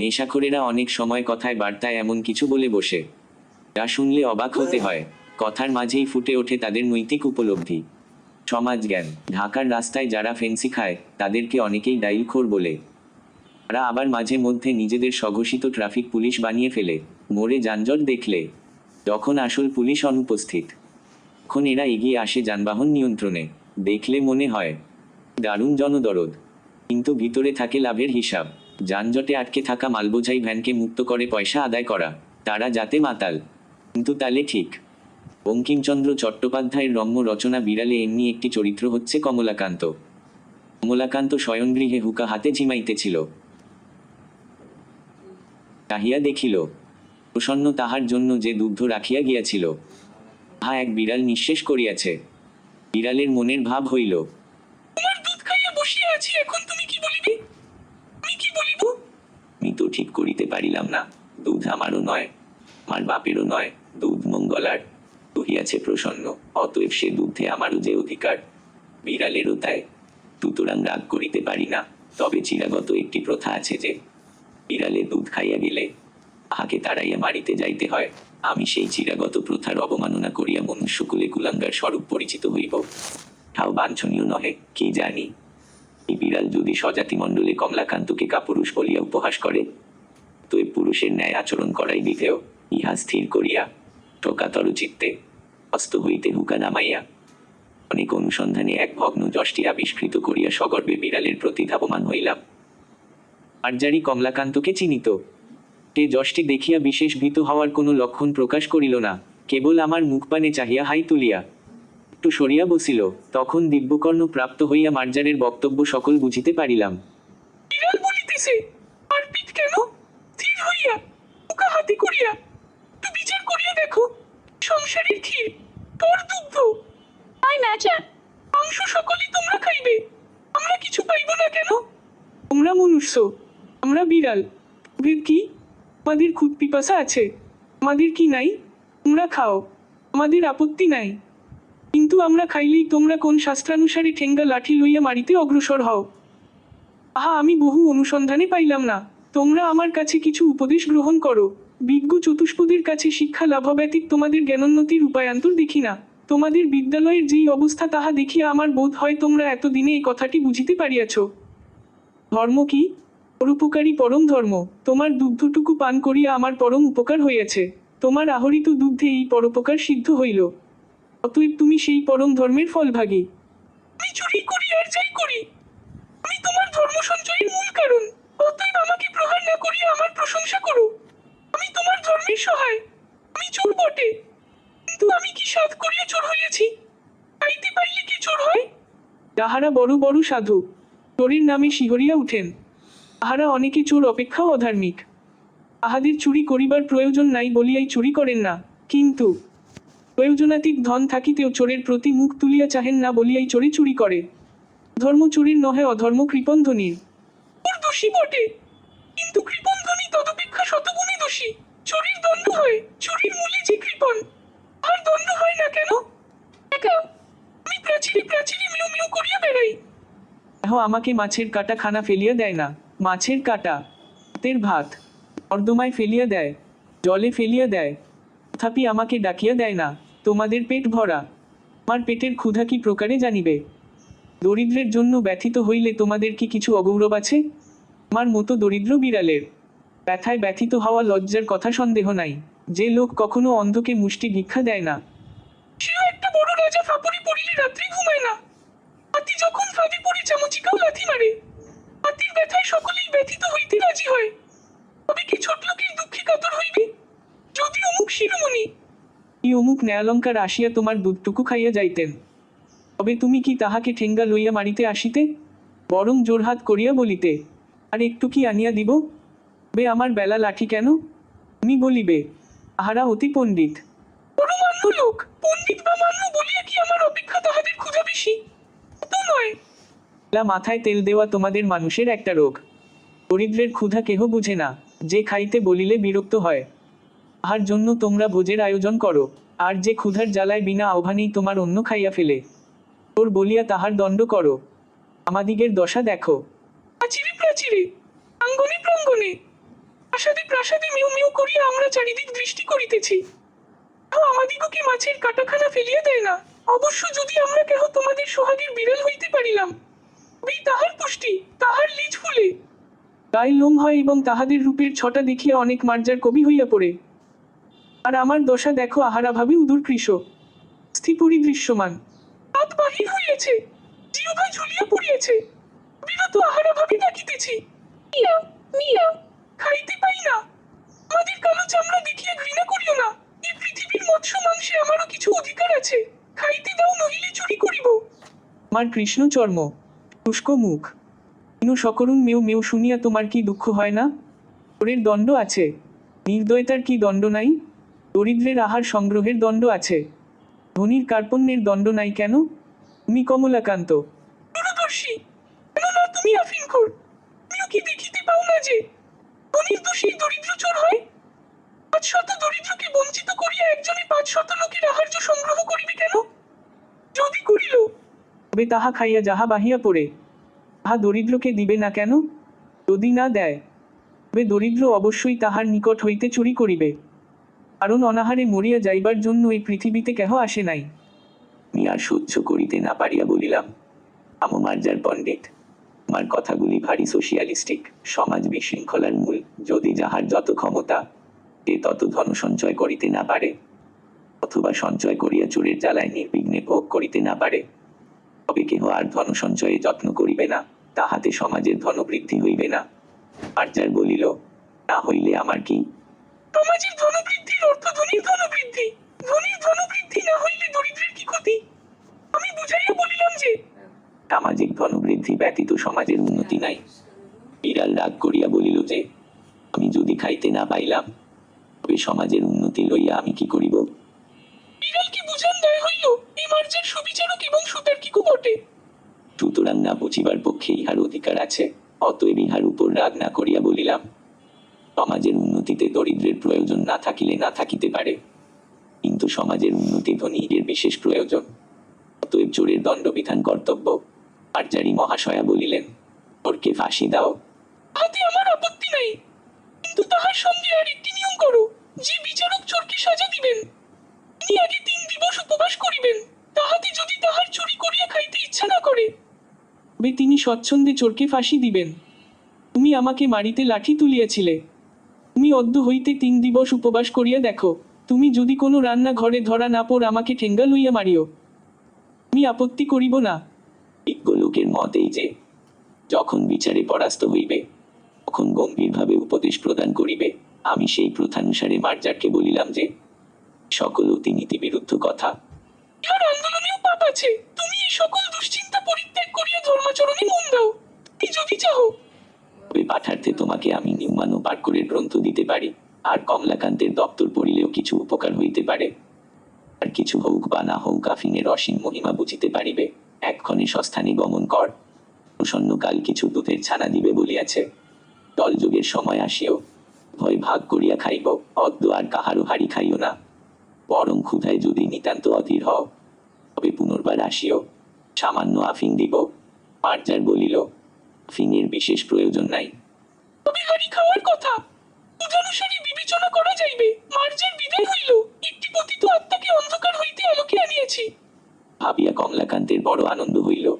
নেশাখোরেরা অনেক সময় কথায় বার্তায় এমন কিছু বলে বসে। যা শুনলে অবাক হতে হয়। কথার মাঝেই ফুটে ওঠে তাদের নৈতিক উপলব্ধি। সমাজ জ্ঞান। ঢাকার রাস্তায় যারা ফেন্সি খায়, তাদেরকে অনেকেই ডাইলখোর বলে। তারা আবার মাঝে মধ্যে নিজেদের স্বঘোষিত ট্রাফিক পুলিশ বানিয়ে ফেলে। মোড়ে যানজট দেখলে। যখন আসল পুলিশ অনুপস্থিত। তখন এরা এগিয়ে আসে যানবাহন নিয়ন্ত্রণে। দেখলে মনে হয়, দারুণ জনদরদ। কিন্তু ভিতরে থাকে লাভের হিসাব। যানজটে আটকে থাকা মালবোঝাই ভ্যানকে মুক্ত করে পয়সা আদায় করা, তারা যাতে মাতাল। কিন্তু তালে ঠিক। বঙ্কিমচন্দ্র চট্টোপাধ্যায়ের রম্য রচনা বিড়ালে এমনি একটি চরিত্র হচ্ছে কমলাকান্ত। কমলাকান্ত শয়নগৃহে হুকা হাতে ঝিমাইতেছিল। তাহিয়া দেখিল, প্রসন্ন তাহার জন্য যে দুগ্ধ রাখিয়া গিয়াছিল, তাহা এক বিড়াল নিঃশেষ করিয়াছে। বিড়ালের মনের ভাব হইল, তোমার দুধ খাইয়া বসিয়া আছি, এখন তুমি কি বলিবে? আমি কি বলিব? আমি তো ঠিক করিতে পারিলাম না। দুধ আমারও নয়, আমার বাপেরও নয়, দুধ মঙ্গলার। কহিয়াছে প্রসন্ন, অতএব সে দুধে আমারও যে অধিকার। বিড়ালেরও তাই, সুতরাং রাগ করিতে পারি না। তবে চিরাগত একটি প্রথা আছে যে, বিড়ালে দুধ খাইয়া গেলে তাহাকে তাড়াইয়া মারিতে যাইতে হয়। আমি সেই চিরাগত প্রথার অবমাননা করিয়া মনুষ্যকুলে কুলাঙ্গার স্বরূপ পরিচিত হইব। তাও বাঞ্ছনীয় নহে, কি জানি। এই বিড়াল যদি স্বজাতি মণ্ডলে কমলাকান্তকে কাপুরুষ বলিয়া উপহাস করে তো এ পুরুষের ন্যায় আচরণ করাই বিধেয়, ইহা স্থির করিয়া টোকাতর চিত্তে হস্ত হইতে হুকা নামাইয়া। অনেক অনুসন্ধানে এক ভগ্ন যষ্টি আবিষ্কৃত করিয়া সগর্বে বিড়ালের প্রতি ধাবমান হইলাম। আর্যারি কমলাকান্তকে চিনিত। সে যষ্টি দেখিয়া বিশেষ ভীত হওয়ার কোনো লক্ষণ প্রকাশ করিল না, কেবল আমার মুখপানে চাহিয়া হাই তুলিয়া। একটু সরিয়া বসিল তখন দিব্যকর্ণ প্রাপ্ত হইয়া মার্জারের বক্তব্য সকল বুঝিতে পারিলাম। বিড়াল বলিতেছে আর পিঠ কেন? স্থির হইয়া মুখা হাতে করিয়া একটু বিচার করিয়া দেখো সংসারের ক্ষীর তোর দুগ্ধ। আয় নাচা মাংস সকলই তোমরা খাইবে আমরা কিছু পাইব না কেন? তোমরা মনুষ্য আমরা বিড়াল ওদের কি? আমাদের খুদ পিপাসা আছে আমাদের কি নাই? তোমরা খাও আমাদের আপত্তি নাই। কিন্তু আমরা খাইলেই তোমরা কোন শাস্ত্রানুসারে ঠেঙ্গা লাঠি লইয়া মারিতে অগ্রসর হও। আহা, আমি বহু অনুসন্ধানে পাইলাম না। তোমরা আমার কাছে কিছু উপদেশ গ্রহণ করো। বিজ্ঞ চতুষ্পদের কাছে শিক্ষা লাভ তোমাদের জ্ঞানোন্নতির উপায়ান্তর দেখি না। তোমাদের বিদ্যালয়ের যেই অবস্থা তাহা দেখিয়া আমার বোধ হয় তোমরা এতদিনে এই কথাটি বুঝিতে পারিয়াছ। ধর্ম কি? পরোপকারী পরম ধর্ম। তোমার দুগ্ধটুকু পান করিয়া আমার পরম উপকার হইয়াছে। তোমার আহরিত দুগ্ধে এই পরোপকার সিদ্ধ হইল। অতএব তুমি সেই পরম ধর্মের ফলভাগী। আমি চুরি করি আর যাই করি। আমি তোমার ধর্ম সঞ্চয়ের মূল কারণ। অতএব আমাকে প্রহার না করিয়া আমার প্রশংসা করো। আমি তোমার ধর্মের সহায়। আমি চোর বটে। কিন্তু আমি কি সাধ করিয়া চোর হইয়াছি? পাইতে পাইলে কি চোর হয়? যাহারা বড় বড় সাধু। চোরের নামে শিহরিয়া উঠেন। তাহারা অনেকে চোর অপেক্ষাও অধার্মিক। তাহাদের চুরি করিবার প্রয়োজন নাই বলিয়াই চুরি করেন না। কিন্তু প্রয়োজনাতীত ধন থাকিতেও চোরের প্রতি মুখ তুলিয়া চাহেন না বলিয়াই চোরে চুরি করে। ধর্ম চুরির নহে অধর্ম কৃপন্ধনীর। ওর দোষী বটে। কিন্তু কৃপন্ধনী তদপেক্ষা শতগুণে দোষী। চুরির দণ্ড হয়, চুরির মূলে যে কৃপণ, আর দণ্ড হয় না কেন? আমি প্রাচীরে প্রাচীরে মিউ মিউ করিয়া বেড়াই। আমাকে মাছের কাটা খানা ফেলিয়া দেয় না। মাছের কাটা ভাতের ভাত নর্দমায় ফেলিয়া দেয়, জলে ফেলিয়া দেয়, তথাপি আমাকে ডাকিয়া দেয় না। তোমাদের পেট ভরা। আমার পেটের ক্ষুধা কি প্রকারে জানিবে? দরিদ্রের জন্য ব্যথিত হইলে তোমাদের কি কিছু অগৌরব আছে? আমার মতো দরিদ্র বিড়ালের। ব্যথায় ব্যথিত হওয়া লজ্জার কথা সন্দেহ নাই। যে লোক কখনো অন্ধকে মুষ্টি ভিক্ষা দেয় না। সেও একটা বড় ঘুমায় না। যখন চামচিকাও লাথি মারে। ব্যথায় সকলেই ব্যথিত হইতে রাজি হয়। তবে কি ছোট লোকের কাতর হইবে? যদি অমুক শিরোমণি এই অমুক ন্যায়ালঙ্কার আসিয়া তোমার দুধটুকু খাইয়া যাইতেন। তবে তুমি কি তাহাকে ঠেঙ্গা লইয়া মারিতে আসিতে? বরং জোরহাত করিয়া বলিতে, আর একটু কি আনিয়া দিব? বে, আমার বেলা লাঠি কেন? তুমি বলিবে, আহারা অতি পণ্ডিত। লোক! বেশি? মাথায় তেল দেওয়া তোমাদের মানুষের একটা রোগ। দরিদ্রের ক্ষুধা কেহ বুঝে না, যে খাইতে বলিলে বিরক্ত হয়। আহার জন্য তোমরা ভোজের আয়োজন করো, আর যে ক্ষুধার জ্বালায় বিনা আহ্বানেই তোমার অন্য খাইয়া ফেলে। তোর বলিয়া তাহার দণ্ড করো। আমাদিগের দশা দেখো। প্রাঙ্গনে প্রাসাদে প্রাসাদে মিউ মিউ করিয়া আমরা চারিদিক করিতেছি। আমাদিগকে মাছের ফেলিয়া দেয় না। অবশ্য যদি আমরা কেহ তোমাদের সোহাগের হইতে পারিলাম তাহার পুষ্টি, তাহার লিজ ফুলে। গায়ে লোম হয় এবং তাহাদের রূপের ছটা দেখিয়া অনেক মার্জার কবি হইয়া পড়ে। আর আমার দশা দেখো আহারা ভাবে উদুর কৃষ স্থিপুরি দৃশ্যমান। হাত বাহির হইয়াছে। জিহ্বা ঝুলিয়া পড়িয়াছে। বিরত আহারা ভাবে ডাকিতেছি। মিয়া মিয়া, খাইতে পাই না। আমাদের কালো চামড়া দেখিয়া ঘৃণা করিও না। এই পৃথিবীর মৎস্য মাংসে আমারও কিছু অধিকার আছে। খাইতে দাও, নহিলে চুরি করিব। আমার কৃষ্ণ চর্ম, শুষ্ক মুখ। ইনু সকরুণ মেউ মেউ শুনিয়া তোমার কি দুঃখ হয় না? চোরের দণ্ড আছে। নির্দয়তার কি দণ্ড নাই? দরিদ্রের আহার সংগ্রহের দণ্ড আছে। ধনির কার্পণ্যের দণ্ড নাই কেন? তুমি কমলাকান্ত। দূরদর্শী না তুমি আফিনখোর। তুমিও কি দেখিতে পাও না যে ধনির দোষী দরিদ্র চোর হয়? পাঁচ শত দরিদ্রকে বঞ্চিত করিয়া একজনে পাঁচ শত লোকের আহার্য সংগ্রহ করিবে কেন? যদি করিল, তবে তাহা খাইয়া যাহা বাহিয়া পড়ে, তাহা দরিদ্রকে দিবে না কেন? যদি না দেয়, তবে দরিদ্র অবশ্যই তাহার নিকট হইতে চুরি করিবে। কারণ অনাহারে মরিয়া যাইবার জন্য এই পৃথিবীতে কেহ আসে নাই। আমি আর সহ্য করিতে না পারিয়া বলিলাম, আমো মার্জার পণ্ডিত, আমার কথাগুলি ভারী সোশিয়ালিস্টিক সমাজ বিশৃঙ্খলার মূল। যদি যাহার যত ক্ষমতা সে তত ধন সঞ্চয় করিতে না পারে, অথবা সঞ্চয় করিয়া চোরের জ্বালায় নির্বিঘ্নে ভোগ করিতে না পারে, তবে কেহ আর ধন সঞ্চয়ে যত্ন করিবে না, তাহাতে সমাজের ধন বৃদ্ধি হইবে না। মার্জার বলিল, না হইলে আমার কি সমাজের ধনবৃদ্ধির অর্থ ধনীর ধনবৃদ্ধি ধনীর ধনবৃদ্ধি না হইলে দরিদ্রের কি ক্ষতি? আমি বুঝাইয়া বলিলাম যে, সামাজিক ধনবৃদ্ধি ব্যতীত সমাজের উন্নতি নাই। বিড়াল রাগ করিয়া বলিল যে, আমি যদি খাইতে না পাইলাম, তবে সমাজের উন্নতি লইয়া আমি কি করিব? বিড়ালকে বুঝান দেয় হইল, এই মার্জের সুবিচারক এবং সুতার্কিকও বটে সুতরাং না বুঝিবার পক্ষে ইহার অধিকার আছে, অতএব ইহার উপর রাগ না করিয়া বলিলাম সমাজের উন্নতিতে দরিদ্রের প্রয়োজন না থাকিলে না থাকিতে পারে। কিন্তু সমাজের উন্নতি ধনীর বিশেষ প্রয়োজন। অতএব চোরের দণ্ডবিধান কর্তব্য। আর্যারি মহাশয়া বলিলেন, ওরকে ফাঁসি দাও। হাতে আমার আপত্তি নাই। কিন্তু তাহার সঙ্গে আর একটি নিয়ম করো। যে বিচারক চোরকে সাজা দিবেন, তিনি আগে তিন দিবস উপবাস করিবেন। তাহাতে যদি তাহার চুরি করিয়া খাইতে ইচ্ছা না করে, তবে তিনি স্বচ্ছন্দে চোরকে ফাঁসি দিবেন। তুমি আমাকে মারিতে লাঠি তুলিয়াছিলে। তুমি অদ্য হইতে তিন দিবস উপবাস করিয়া দেখো, তুমি যদি কোনো রান্না ঘরে ধরা না পর আমাকে ঠেঙ্গা লইয়া মারিও। আমি আপত্তি করিব না। লোকের মত এই যে, যখন বিচারে পরাস্ত হইবে, তখন গম্ভীরভাবে উপদেশ প্রদান করিবে। আমি সেই প্রথানুসারে মার্জারকে বলিলাম যে, সকল অতিনীতি বিরুদ্ধ কথা। ইহার আন্দোলনেও পাপ আছে। তুমি এই সকল দুশ্চিন্তা পরিত্যাগ করিয়া ধর্মাচরণে মন দাও। তুমি যদি চাও তবে পাঠার্থে তোমাকে আমি নিম্মান্য পাঠ করে গ্রন্থ দিতে পারি, আর কমলাকান্তের দপ্তর পড়িলেও কিছু উপকার হইতে পারে। আর কিছু হোক বা না হোক, আফিনের অসীম মহিমা বুঝিতে পারিবে। এক্ষণে সস্থানে গমন কর। প্রসন্নকাল কিছু দুধের ছানা দিবে বলিয়াছে। জলযোগের সময় আসিও। ভয় ভাগ করিয়া খাইব, অদ্য আর কাহারও হাড়ি খাইও না। বরং ক্ষুধায় যদি নিতান্ত অধীর হও, তবে পুনর্বার আসিও। সামান্য আফিং দিব। মার্জার বলিল আফিংয়ের বিশেষ প্রয়োজন নাই। তবে হাড়ি খাওয়ার কথা? বুধানুসারে বিবেচনা করা যাইবে। মার্জের বিদায় হইল। একটি পতিত আত্মাকে অন্ধকার হইতে আলোকে আনিয়াছি। ভাবিয়া কমলাকান্তের বড় আনন্দ হইল।